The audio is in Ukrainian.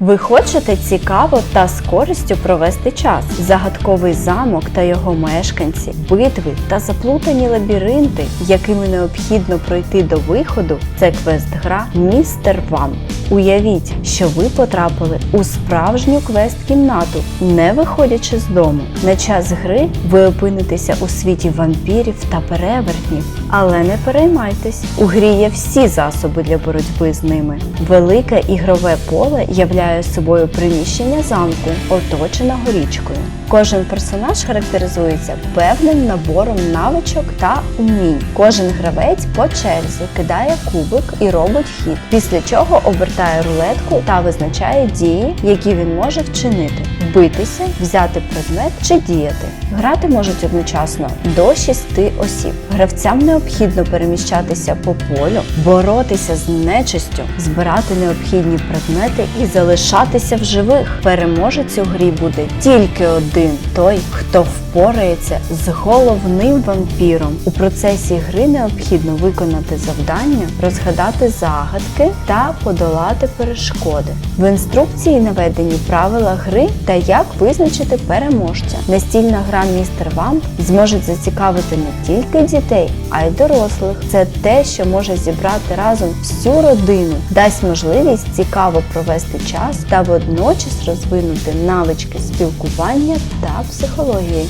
Ви хочете цікаво та з користю провести час? Загадковий замок та його мешканці, битви та заплутані лабіринти, якими необхідно пройти до виходу, це квест-гра Містер Вам. Уявіть, що ви потрапили у справжню квест-кімнату, не виходячи з дому. На час гри ви опинитеся у світі вампірів та перевертнів. Але не переймайтесь, у грі є всі засоби для боротьби з ними. Велике ігрове поле являє собою приміщення замку, оточеного річкою. Кожен персонаж характеризується певним набором навичок та умінь. Кожен гравець по черзі кидає кубик і робить хід, після чого обертає рулетку та визначає дії, які він може вчинити: битися, взяти предмет чи діяти. Грати можуть одночасно до 6 осіб. Гравцям необхідно переміщатися по полю, боротися з нечистю, збирати необхідні предмети і залишатися в живих. Переможець у грі буде тільки один той, хто впорається з головним вампіром. У процесі гри необхідно виконати завдання, розгадати загадки та подолати перешкоди. В інструкції наведені правила гри та як визначити переможця. Настільна гра Містер Вамп зможе зацікавити не тільки дітей, а й дорослих. Це те, що може зібрати разом всю родину, дасть можливість цікаво провести час та водночас розвинути навички спілкування та психології.